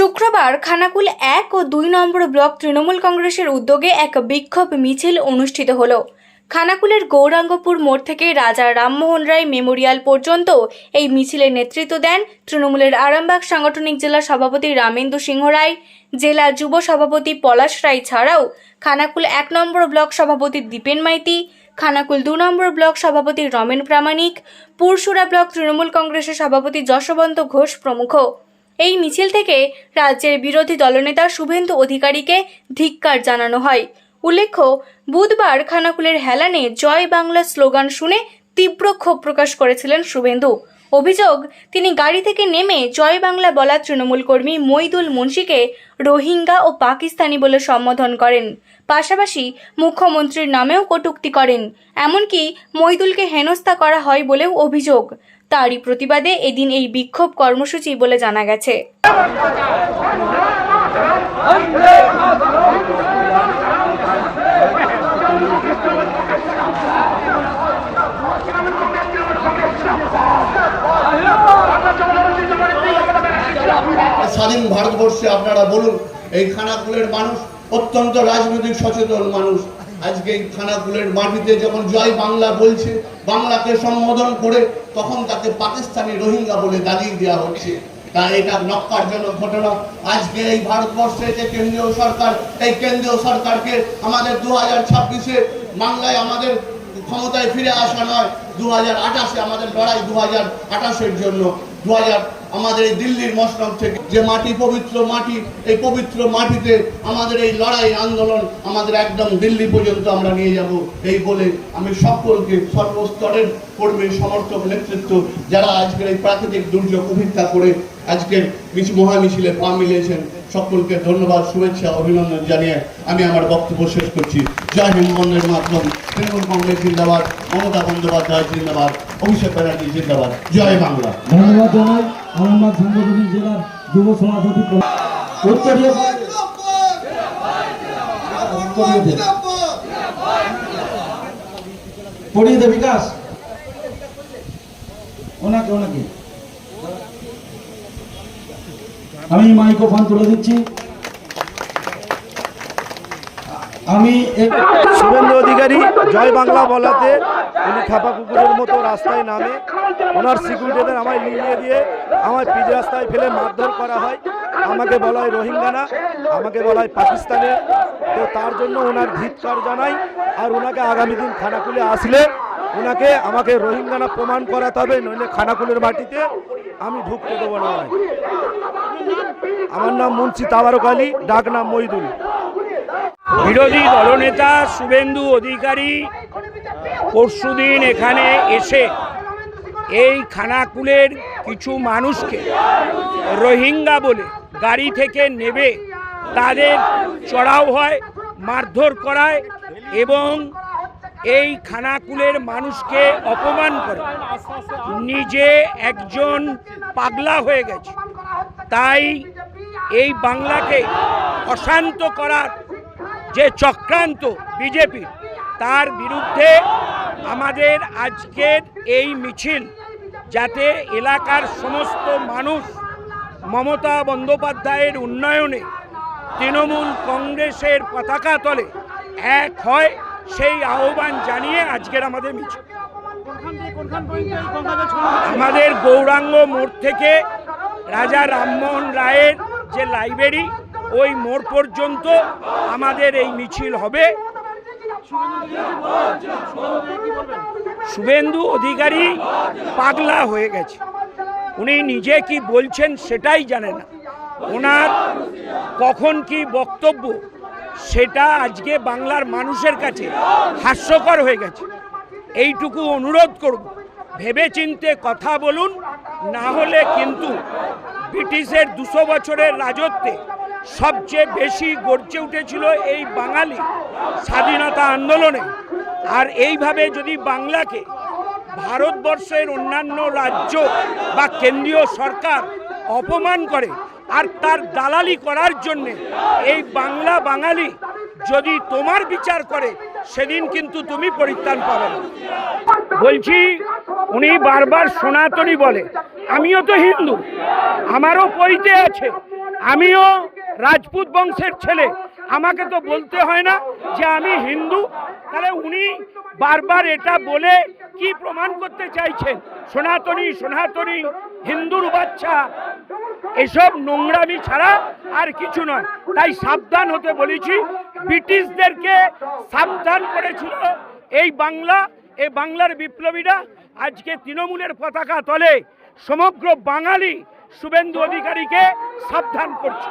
শুক্রবার খানাকুল এক ও দুই নম্বর ব্লক তৃণমূল কংগ্রেসের উদ্যোগে এক বিক্ষোভ মিছিল অনুষ্ঠিত হলো। খানাকুলের গৌরাঙ্গপুর মোড় থেকে রাজা রামমোহন রায় মেমোরিয়াল পর্যন্ত এই মিছিলের নেতৃত্ব দেন তৃণমূলের আরামবাগ সাংগঠনিক জেলা সভাপতি রামেন্দু সিংহ রায়, জেলা যুব সভাপতি পলাশ রায় ছাড়াও খানাকুল এক নম্বর ব্লক সভাপতি দীপেন মাইতি, খানাকুল দু নম্বর ব্লক সভাপতি রমেন প্রামাণিক পুরসুরা ব্লক তৃণমূল কংগ্রেসের সভাপতি যশবন্ত ঘোষ প্রমুখ। এই মিছিল থেকে রাজ্যের বিরোধী দলনেতা শুভেন্দু অধিকারীকে ধিক্কার জানানো হয়। উল্লেখ্য, বুধবার খানাকুলের হেলানে জয় বাংলা স্লোগান শুনে তীব্র ক্ষোভ প্রকাশ করেছিলেন শুভেন্দু। অভিযোগ তিনি গাড়ি থেকে নেমে জয় বাংলা বলা তৃণমূল কর্মী মইদুল মুন্সিকে রোহিঙ্গা ও পাকিস্তানি বলে সম্বোধন করেন পাশাপাশি মুখ্যমন্ত্রীর নামেও কটূক্তি করেন এমনকি মইদুলকে হেনস্থা করা হয় বলেও অভিযোগ তারই প্রতিবাদে এদিন এই বিক্ষোভ কর্মসূচি বলে জানা গেছে স্বাধীন ভারতবর্ষে আপনারা বলুন, এই খানাকুলের মানুষ অত্যন্ত রাজনৈতিক সচেতন মানুষ। আজকে এই খানাকুলের মাটিতে যখন জয় বাংলা বলছে, বাংলাকে সম্বোধন করে তখন তাকে পাকিস্তানি রোহিঙ্গা বলে দাঁড়িয়ে দেওয়া হচ্ছে। তা এটা নক্কারজনক ঘটনা। আজকে এই ভারতবর্ষে যে কেন্দ্রীয় সরকার, এই কেন্দ্রীয় সরকারকে আমাদের দু হাজার ছাব্বিশে বাংলায় আমাদের ক্ষমতায় ফিরে আসা নয় দু হাজার আঠাশে আমাদের লড়াই দু হাজার আঠাশের জন্য। দু হাজার আমাদের এই দিল্লির মসনদ থেকে যে মাটি পবিত্র মাটি, এই পবিত্র মাটিতে আমাদের এই লড়াই আন্দোলন আমাদের একদম দিল্লি পর্যন্ত আমরা নিয়ে যাব। এই বলে আমি সকলকে সর্বস্তরের কর্মী, সমর্থক, নেতৃত্ব, যারা আজকের এই প্রাকৃতিক দুর্যোগ উপেক্ষা করে আজকের মিছিল মহামিছিলে পা মিলিয়েছেন, সকলকে ধন্যবাদ, শুভেচ্ছা, অভিনন্দন জানিয়ে আমি আমার বক্তব্য শেষ করছি। জয় হিন্দ বন্ধের মাধ্যম, তৃণমূল কংগ্রেস জিন্দাবাদ, মমতা বন্দ্যোপাধ্যায় জিন্দাবাদ। অভিষেক ব্যানার্জি জিন্দাবাদ। জয় বাংলা। ধন্যবাদ জানাই আরামবাগ সাংগঠনিক জেলার যুব সভাপতি উত্তরীয় উত্তরীয় পড়িয়ে দে বিকাশ। ওনাকে ওনাকে। আমি মাইক্রোফোন তুলে দিচ্ছি। আমি এক- শুভেন্দু অধিকারী জয় বাংলা বলাতে উনি খাপা কুকুরের মতো রাস্তায় নামে। ওনার সিকিউরিটিদের আমায় নিয়ে দিয়ে আমায় পিচ রাস্তায় ফেলে মারধর করা হয়। আমাকে বলা হয় রোহিঙ্গানা, আমাকে বলা হয় পাকিস্তানে। তো তার জন্য ওনার ধিৎকার জানাই আর ওনাকে আগামী দিন খানাকুলে আসলে ওনাকে, আমাকে রোহিঙ্গানা প্রমাণ করাতে হবে, নইলে খানাকুলের মাটিতে আমি ঢুকতে দেবো না। আমার নাম মুন্সি তাবারক আলী, ডাক নাম মইদুল। বিরোধী দলনেতা শুভেন্দু অধিকারী পরশুদিন এখানে এসে এই খানাকুলের কিছু মানুষকে রোহিঙ্গা বলে গাড়ি থেকে নেবে, তাদের চড়াও হয়, মারধর করায় এবং এই খানাকুলের মানুষকে অপমান করে। নিজে একজন পাগলা হয়ে গেছে। তাই এই বাংলাকে অশান্ত করার যে চক্রান্ত বিজেপি তার বিরুদ্ধে আমাদের আজকের এই মিছিল যাতে এলাকার সমস্ত মানুষ মমতা বন্দ্যোপাধ্যায়ের উন্নয়নে তৃণমূল কংগ্রেসের পতাকা তলে এক হয়, সেই আহ্বান জানিয়ে আজকের আমাদের মিছিল। আমাদের গৌরাঙ্গ মোড় থেকে রাজা রামমোহন রায়ের যে লাইব্রেরি, ওই মোড় পর্যন্ত আমাদের এই মিছিল হবে। শুভেন্দু অধিকারী পাগলা হয়ে গেছে। উনি নিজে কি বলছেন সেটাই জানে না। ওনার কখন কি বক্তব্য সেটা আজকে বাংলার মানুষের কাছে হাস্যকর হয়ে গেছে। এইটুকু অনুরোধ করব। ভেবে চিনতে কথা বলুন, না হলে কিন্তু ব্রিটিশের দুশো বছরের রাজত্বে সবচেয়ে বেশি গর্জে উঠেছিল এই বাঙালি স্বাধীনতা আন্দোলনে। আর এইভাবে যদি বাংলাকে ভারতবর্ষের অন্যান্য রাজ্য বা কেন্দ্রীয় সরকার অপমান করে আর তার দালালি করার জন্যে এই বাংলা বাঙালি যদি তোমার বিচার করে, সেদিন কিন্তু তুমি পরিত্রাণ পাবে বলছি, উনি বারবার সনাতনী বলে, আমিও তো হিন্দু, আমারও পৈতে আছে, আমিও রাজপুত বংশের ছেলে। আমাকে তো বলতে হয় না যে আমি হিন্দু। তাহলে উনি বারবার এটা বলে কি প্রমাণ করতে চাইছেন? সনাতনী সনাতনী, হিন্দুর বাচ্চা। এসব নোংরামি ছাড়া আর কিছু নয়। তাই সাবধান হতে বলেছি। ব্রিটিশদেরকে সাবধান করেছিল এই বাংলা এই বাংলার বিপ্লবীরা। আজকে তৃণমূলের পতাকা তলে সমগ্র বাঙালি শুভেন্দু অধিকারীকে সাবধান করছে।